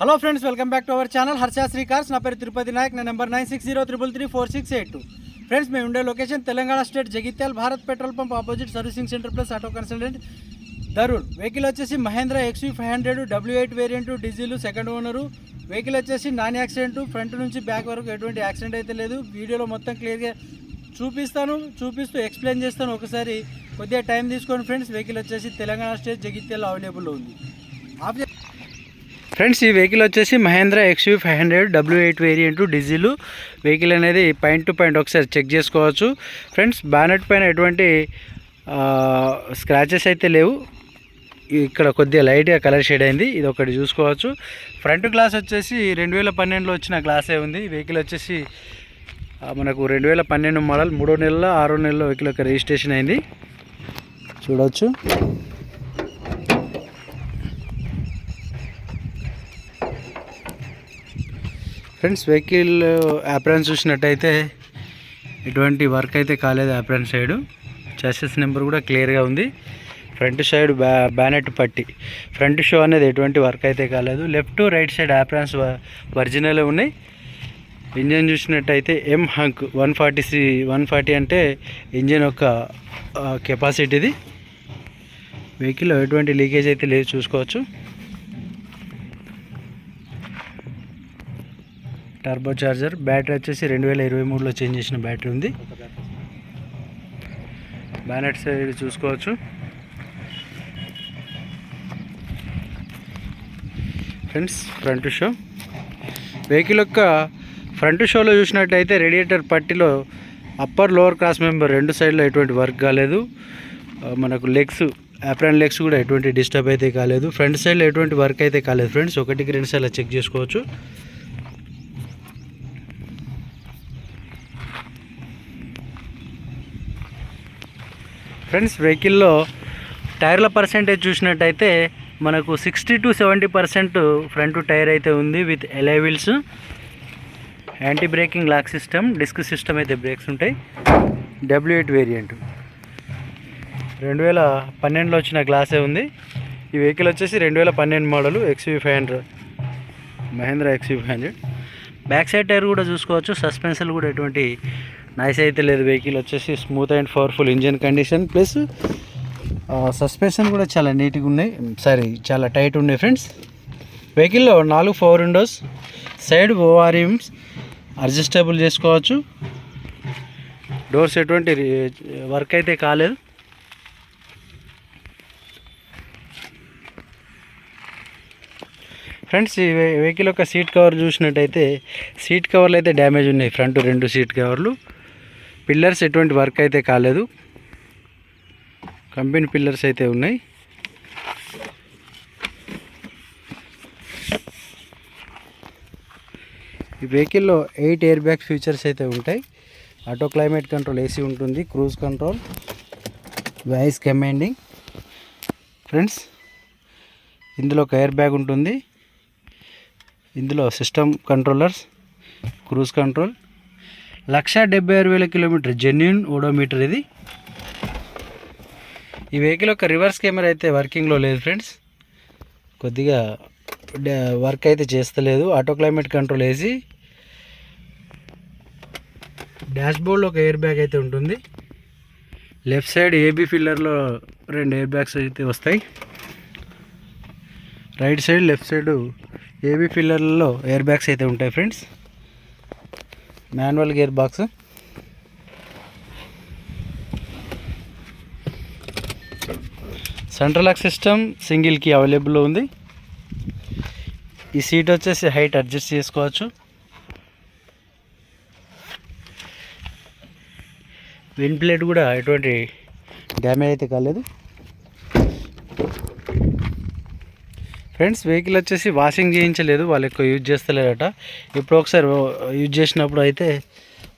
Hello friends welcome back to our channel Harshasri cars నా పేరు తిరుపతి నాయక్. నా number nine six zero triple three four six eight two friends మేము ఉండే location Telangana state Jagtial Bharat petrol pump opposite servicing centre plus auto consultant Dharun vehicle వచ్చేసి Mahindra XUV five hundred W eight variant diesel second owner vehicle వచ్చేసి non accident front నుంచి back వరకు ఎటువంటి accident అయితే లేదు. వీడియోలో మొత్తం క్లియర్గా చూపిస్తాను చూపిస్తూ ఎక్స్ప్లెయిన్ చేస్తాను. ఒకసారి కొద్దిగా టైం తీసుకోండి ఫ్రెండ్స్ వెహికల్ వచ్చేసి తెలంగాణ స్టేట్ జగిత్యాల అవైలబుల్లో ఉంది. ఆప్ ఫ్రెండ్స్ ఈ వెహికల్ వచ్చేసి Mahindra XUV five hundred W eight variant diesel vehicle అనేది పాయింట్ టు పాయింట్ ఒకసారి చెక్ చేసుకోవచ్చు. ఫ్రెండ్స్ బ్యానెట్ పైన ఎటువంటి స్క్రాచెస్ అయితే లేవు. ఇక్కడ కొద్దిగా లైట్గా కలర్ షేడ్ అయింది. ఇది ఒకటి చూసుకోవచ్చు. ఫ్రంట్ గ్లాస్ వచ్చేసి రెండు వేల పన్నెండులో వచ్చిన గ్లాసే ఉంది. వెహికల్ వచ్చేసి మనకు రెండు వేల పన్నెండు మోడల్ మూడో నెలలో ఆరో నెలలో వెహికల్ యొక్క రిజిస్ట్రేషన్ అయింది. చూడవచ్చు ఫ్రెండ్స్ వెహికల్ యాప్రాన్స్ చూసినట్టయితే ఎటువంటి వర్క్ అయితే కాలేదు యాప్రాన్ సైడు చెసెస్ నెంబర్ కూడా క్లియర్గా ఉంది. ఫ్రంట్ సైడ్ బ్యా బ్యానెట్ పట్టి. ఫ్రంట్ షో అనేది ఎటువంటి వర్క్ అయితే కాలేదు. Left right side aprons original ఉన్నాయి. ఇంజన్ చూసినట్టయితే M hawk one forty C one forty అంటే ఇంజన్ యొక్క uh, కెపాసిటీది వెహికల్లో ఎటువంటి లీకేజ్ అయితే లేదు చూసుకోవచ్చు. టర్బో చార్జర్ బ్యాటరీ వచ్చేసి రెండు వేల ఇరవై మూడులో చేంజ్ చేసిన బ్యాటరీ ఉంది. బ్యానెట్ సైడ్ చూసుకోవచ్చు. ఫ్రెండ్స్ ఫ్రంట్ షో వెహికల్ యొక్క ఫ్రంట్ షోలో చూసినట్టయితే రేడియేటర్ పట్టిలో అప్పర్ లోవర్ క్రాస్ మెంబర్ రెండు సైడ్లో ఎటువంటి వర్క్ కాలేదు. మనకు లెగ్స్ అప్రాన్ లెగ్స్ కూడా ఎటువంటి డిస్టర్బ్ అయితే కాలేదు. ఫ్రంట్ సైడ్లో ఎటువంటి వర్క్ అయితే కాలేదు. ఫ్రెండ్స్ ఒకటికి రెండు సార్లు చెక్ చేసుకోవచ్చు. ఫ్రెండ్స్ వెహికల్లో టైర్ల పర్సెంటేజ్ చూసినట్టయితే మనకు sixty to seventy percent front tyre అయితే ఉంది with ఎలేవిల్స్ anti braking lock system disc system అయితే బ్రేక్స్ ఉంటాయి. W eight variant. రెండు వేల పన్నెండులో వచ్చిన గ్లాసే ఉంది. ఈ వెహికల్ వచ్చేసి రెండు వేల పన్నెండు model XUV five hundred. Mahindra XUV five hundred. Back side tyre కూడా చూసుకోవచ్చు. సస్పెన్సల్ కూడా ఎటువంటి నైస్ అయితే లేదు వెహికల్ వచ్చేసి smooth and powerful engine condition plus suspension కూడా చాలా నీట్గా ఉన్నాయి. సారీ చాలా టైట్ ఉన్నాయి ఫ్రెండ్స్ వెహికల్లో నాలుగు four windows side ORMs adjustable చేసుకోవచ్చు. డోర్స్ ఎటువంటి వర్క్ అయితే కాలేదు. ఫ్రెండ్స్ ఈ వె- వెహికల్ యొక్క సీట్ కవర్ చూసినట్టయితే సీట్ కవర్లు అయితే డ్యామేజ్ ఉన్నాయి. ఫ్రంట్ రెండు సీట్ కవర్లు పిల్లర్స్ ఎటువంటి వర్క్ అయితే కాలేదు. కంపెనీ పిల్లర్స్ అయితే ఉన్నాయి. ఈ వెహికల్లో ఎయిట్ ఎయిర్ బ్యాగ్ ఫీచర్స్ అయితే ఉంటాయి. ఆటో క్లైమేట్ కంట్రోల్ ఏసీ ఉంటుంది cruise control voice commanding friends ఇందులో ఒక ఎయిర్ బ్యాగ్ ఉంటుంది. ఇందులో system controllers cruise control lakh డెబ్బై ఆరు వేల కిలోమీటర్ జెన్యున్ ఓడోమీటర్ ఇది. ఈ వెహికల్ యొక్క రివర్స్ కెమెరా అయితే వర్కింగ్లో లేదు ఫ్రెండ్స్ కొద్దిగా వర్క్ అయితే చేస్తలేదు. ఆటో క్లైమేట్ కంట్రోల్ వేసి డాష్ బోర్డ్లో ఒక ఎయిర్ బ్యాగ్ అయితే ఉంటుంది. లెఫ్ట్ సైడ్ ఏబీ ఫిల్లర్లో రెండు ఎయిర్ బ్యాగ్స్ అయితే వస్తాయి. Right side left side AB ఫిల్లర్లలో air bags అయితే ఉంటాయి friends manual gear box. Central lock system సింగిల్కి అవైలబుల్లో ఉంది. ఈ సీట్ వచ్చేసి హైట్ అడ్జస్ట్ చేసుకోవచ్చు. విన్ ప్లేట్ కూడా ఎటువంటి డ్యామేజ్ అయితే కాలేదు. ఫ్రెండ్స్ వెహికల్ వచ్చేసి వాషింగ్ చేయించలేదు వాళ్ళు ఎక్కువ యూజ్ చేస్తలేరట. ఇప్పుడు ఒకసారి యూజ్ చేసినప్పుడు అయితే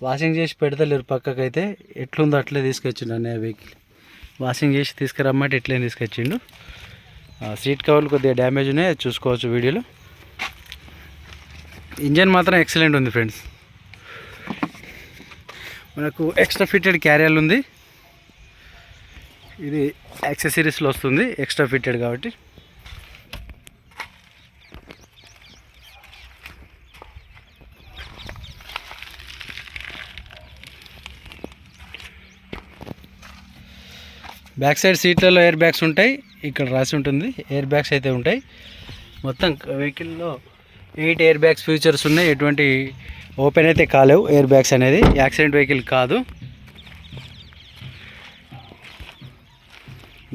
వాషింగ్ చేసి పెడతలేరు పక్కకు అయితే ఎట్లుందో అట్లే తీసుకొచ్చిండు అన్నయ్య వెహికల్ వాషింగ్ చేసి తీసుకురమ్మంటే ఎట్లే తీసుకొచ్చిండు. సీట్ కవర్లు కొద్దిగా డ్యామేజ్ ఉన్నాయి చూసుకోవచ్చు వీడియోలో. ఇంజన్ మాత్రం ఎక్సలెంట్ ఉంది ఫ్రెండ్స్. మనకు ఎక్స్ట్రా ఫిట్టెడ్ క్యారియర్ ఉంది. ఇది యాక్సెసరీస్లో వస్తుంది ఎక్స్ట్రా ఫిట్టెడ్ కాబట్టి. బ్యాక్ సైడ్ సీట్లలో ఎయిర్ బ్యాగ్స్ ఉంటాయి ఇక్కడ రాసి ఉంటుంది. ఎయిర్ బ్యాగ్స్ అయితే ఉంటాయి. మొత్తం వెహికల్లో ఎయిట్ ఎయిర్ బ్యాగ్స్ ఫీచర్స్ ఉన్నాయి. ఎటువంటి ఓపెన్ అయితే కాలేవు. ఎయిర్ బ్యాగ్స్ అనేది యాక్సిడెంట్ వెహికల్ కాదు.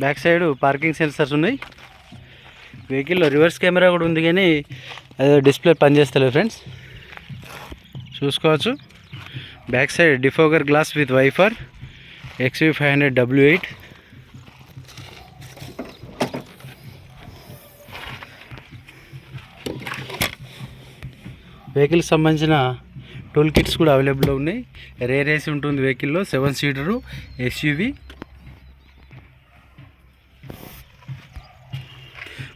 బ్యాక్ సైడ్ పార్కింగ్ సెన్సర్స్ ఉన్నాయి. వెహికల్లో రివర్స్ కెమెరా కూడా ఉంది కానీ అదే డిస్ప్లే పనిచేస్తలేదు ఫ్రెండ్స్. చూసుకోవచ్చు. Back side defogger glass with wiper XUV five hundred W eight. వెహికల్కి సంబంధించిన టూల్ కిట్స్ కూడా అవైలబుల్లో ఉన్నాయి. రేర్ ఏసీ ఉంటుంది వెహికల్లో seven seater SUV.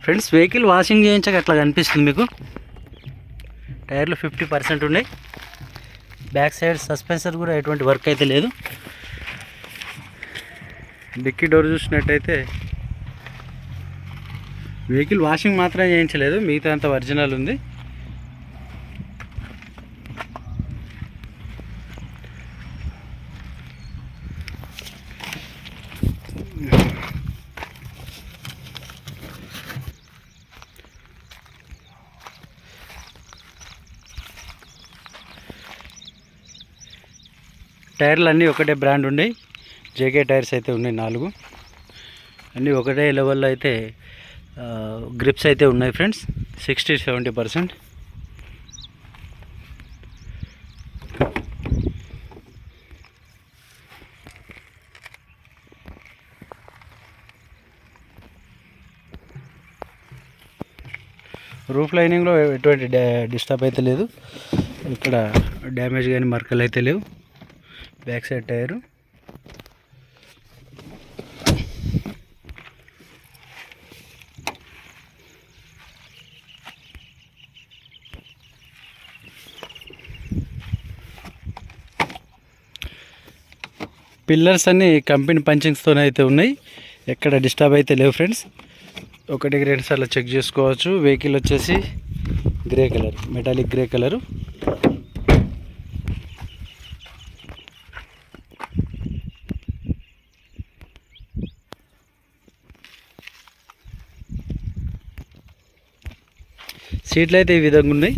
Friends vehicle washing చేయించక అట్లా కనిపిస్తుంది మీకు? టైర్లు ఫిఫ్టీ పర్సెంట్ ఉన్నాయి. బ్యాక్ సైడ్ సస్పెన్సర్ కూడా ఎటువంటి వర్క్ అయితే లేదు. డిక్కీ డోర్ చూసినట్టయితే వెహికల్ వాషింగ్ మాత్రం చేయించలేదు. మిగతా అంత ఒరిజినల్ ఉంది. టైర్లు అన్నీ ఒకటే బ్రాండ్ ఉన్నాయి జేకే టైర్స్ అయితే ఉన్నాయి నాలుగు. అన్నీ ఒకటే లెవెల్లో అయితే గ్రిప్స్ అయితే ఉన్నాయి friends. Sixty seventy percent. Roof లైనింగ్లో ఎటువంటి డిస్టర్బ్ అయితే లేదు. ఇక్కడ డ్యామేజ్ కానీ మరకలు అయితే లేవు. Back side tyre. పిల్లర్స్ అన్ని కంపెనీ పంచింగ్స్తోనే అయితే ఉన్నాయి. ఎక్కడ డిస్టర్బ్ అయితే లేవు ఫ్రెండ్స్. ఒకటికి రెండు సార్లు చెక్ చేసుకోవచ్చు. వెహికల్ వచ్చేసి grey colour metallic grey colour. సీట్లు అయితే ఈ విధంగా ఉన్నాయి.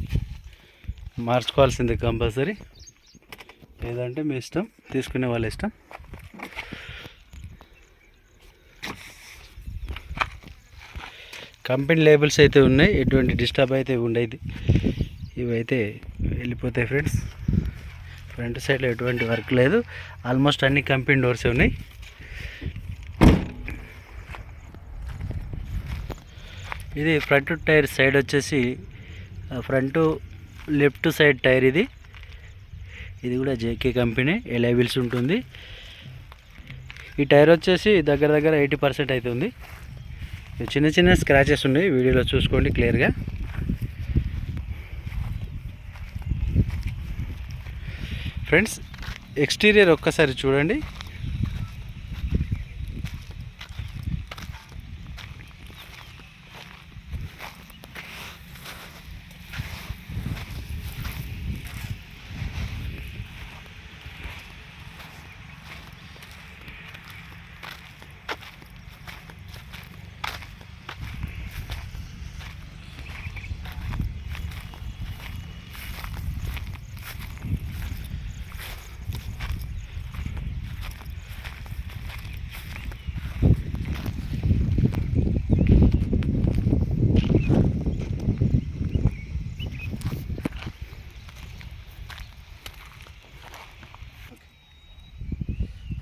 మార్చుకోవాల్సింది కంపల్సరీ. లేదంటే మీ ఇష్టం తీసుకునే వాళ్ళ ఇష్టం. కంపెనీ లేబుల్స్ అయితే ఉన్నాయి ఎటువంటి డిస్టర్బ్ అయితే ఉండేది. ఇవైతే వెళ్ళిపోతాయి ఫ్రెండ్స్. ఫ్రంట్ సైడ్లో ఎటువంటి వర్క్ లేదు. ఆల్మోస్ట్ అన్ని కంపెనీ డోర్స్ ఉన్నాయి. ఇది ఫ్రంట్ టైర్ సైడ్ వచ్చేసి ఫ్రంట్ లెఫ్ట్ సైడ్ టైర్ ఇది. ఇది కూడా జేకే కంపెనీ ఎలైవిల్స్ ఉంటుంది. ఈ టైర్ వచ్చేసి దగ్గర దగ్గర ఎయిటీ పర్సెంట్ అవుతుంది చిన్న చిన్న స్క్రాచెస్ ఉన్నాయి వీడియోలో చూసుకోండి క్లియర్గా. ఫ్రెండ్స్ ఎక్స్టీరియర్ ఒక్కసారి చూడండి.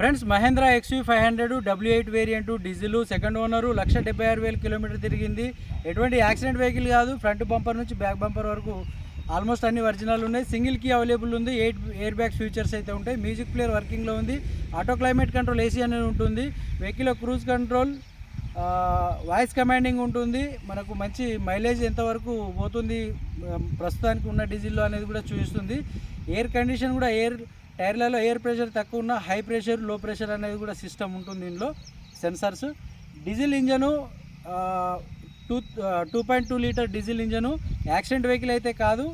Friends Mahindra XUV five hundred W eight variant diesel second owner lakh డెబ్బై ఆరు వేల కిలోమీటర్ తిరిగింది. ఎటువంటి యాక్సిడెంట్ వెహికల్ కాదు. ఫ్రంట్ బంపర్ నుంచి బ్యాక్ బంపర్ వరకు ఆల్మోస్ట్ అన్ని ఒరిజినల్ ఉన్నాయి. సింగిల్ కీ అవైలబుల్ ఉంది. ఎయిట్ ఎయిర్ బ్యాగ్ ఫీచర్స్ అయితే ఉంటాయి. మ్యూజిక్ ప్లేయర్ వర్కింగ్లో ఉంది. ఆటో క్లైమేట్ కంట్రోల్ ఏసీ అనేది ఉంటుంది. వెహికల్లో క్రూజ్ కంట్రోల్ వాయిస్ కమాండింగ్ ఉంటుంది. మనకు మంచి మైలేజ్ ఎంతవరకు పోతుంది ప్రస్తుతానికి ఉన్న డీజిల్లో అనేది కూడా చూపిస్తుంది. ఎయిర్ కండిషన్ కూడా ఎయిర్ టైర్లలో ఎయిర్ ప్రెషర్ తక్కువ ఉన్న హై ప్రెషర్లో ప్రెషర్ అనేది కూడా సిస్టమ్ ఉంటుంది దీనిలో sensors. Diesel engine two two point two litre diesel engine accident vehicle అయితే కాదు.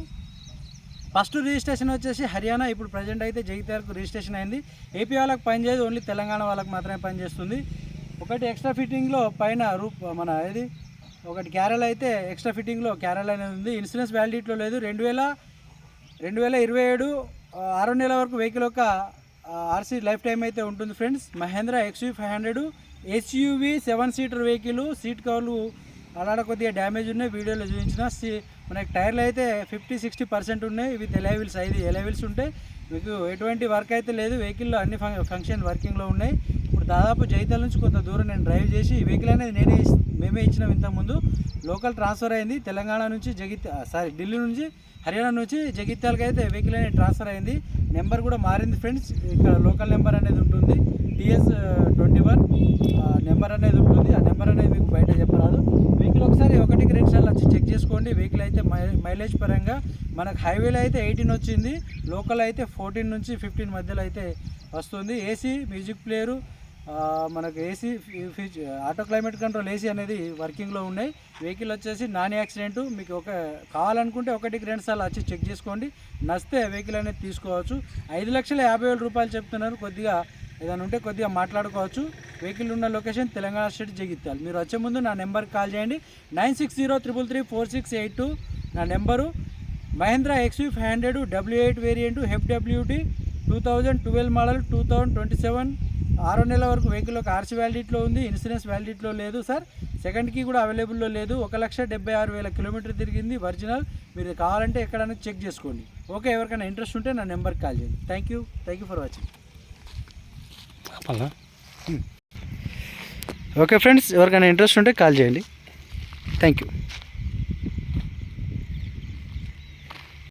ఫస్ట్ రిజిస్ట్రేషన్ వచ్చేసి హర్యానా ఇప్పుడు ప్రజెంట్ అయితే జగిత్యాలకు రిజిస్ట్రేషన్ అయింది. ఏపీ వాళ్ళకి పనిచేయదు ఓన్లీ తెలంగాణ వాళ్ళకి మాత్రమే పనిచేస్తుంది ఒకటి ఎక్స్ట్రా ఫిట్టింగ్లో పైన రూప్ మన ఏది ఒకటి క్యారల్ అయితే ఎక్స్ట్రా ఫిట్టింగ్లో క్యారల్ అనేది ఉంది. ఇన్సూరెన్స్ వ్యాలిడిటీలో లేదు. రెండు వేల రెండు వేల ఇరవై ఏడు ఆరు నెలల వరకు వెహికల్ యొక్క ఆర్సీ లైఫ్ టైం అయితే ఉంటుంది friends. Mahindra XUV five hundred SUV seven seater vehicle seat కవర్లు అలాడ కొద్దిగా డ్యామేజ్ ఉన్నాయి వీడియోలో చూపించిన. మనకి టైర్లు అయితే ఫిఫ్టీ సిక్స్టీ పర్సెంట్ ఉన్నాయి. విత్ ఎలైవిల్స్ ఐదు ఎలైవిల్స్ ఉంటాయి. మీకు ఎటువంటి వర్క్ అయితే లేదు. వెహికల్లో అన్ని ఫంక్షన్ వర్కింగ్లో ఉన్నాయి. ఇప్పుడు దాదాపు జైతాల నుంచి కొంత దూరం నేను డ్రైవ్ చేసి ఈ వెహికల్ అనేది నేనే మేమే ఇచ్చినాం ఇంతకుముందు. లోకల్ ట్రాన్స్ఫర్ అయింది. తెలంగాణ నుంచి జగిత్ సారీ ఢిల్లీ నుంచి హర్యానా నుంచి జగిత్యాలకి అయితే వెహికల్ అనేది ట్రాన్స్ఫర్ అయింది. నెంబర్ కూడా మారింది ఫ్రెండ్స్. ఇక్కడ లోకల్ నెంబర్ అనేది ఉంటుంది. టిఎస్ ట్వంటీ వన్ నెంబర్ అనేది ఉంటుంది ఆ నెంబర్ అనేది మీకు బయట చెప్పరాదు వెహికల్ ఒకసారి ఒకటికి రెండు సార్లు వచ్చి చెక్ వెహికల్ అయితే మై- మైలేజ్ పరంగా మనకు హైవేలో అయితే ఎయిటీన్ వచ్చింది లోకల్ అయితే ఫోర్టీన్ నుంచి ఫిఫ్టీన్ మధ్యలో అయితే వస్తుంది. ఏసీ మ్యూజిక్ ప్లేయరు మనకు AC auto climate control AC అనేది వర్కింగ్లో ఉన్నాయి. వెహికల్ వచ్చేసి నాన్ యాక్సిడెంట్ మీకు ఒక కావాలనుకుంటే ఒకటికి రెండు సార్లు వచ్చి చెక్ చేసుకోండి. నస్తే వెహికల్ అనేది తీసుకోవచ్చు. ఐదు లక్షల యాభై వేల రూపాయలు చెప్తున్నారు. కొద్దిగా ఏదైనా ఉంటే కొద్దిగా మాట్లాడుకోవచ్చు. వెహికల్ ఉన్న లొకేషన్ తెలంగాణ స్టేట్ జగిత్యాలు మీరు వచ్చే ముందు నా నెంబర్కి కాల్ చేయండి. Nine six zero triple three four six eight two నా number. Mahindra XUV five hundred W eight variant హెఫ్డబ్ల్యూటీ two thousand twelve model two thousand twenty seven. ఆరో నెల వరకు వెహికల్ ఒక ఆర్సీ వ్యాలిడిటీలో ఉంది. ఇన్సూరెన్స్ వ్యాలిడిటీలో లేదు సార్. సెకండ్కి కూడా అవైలబుల్లో లేదు. ఒక లక్ష డెబ్బై ఆరు వేల కిలోమీటర్ తిరిగింది ఒరిజినల్. మీరు కావాలంటే ఎక్కడైనా చెక్ చేసుకోండి. ఓకే ఎవరికైనా ఇంట్రెస్ట్ ఉంటే నా నెంబర్కి కాల్ చేయండి. Thank you thank you for watching okay friends hmm. ఎవరికైనా ఇంట్రెస్ట్ ఉంటే కాల్ చేయండి. Thank you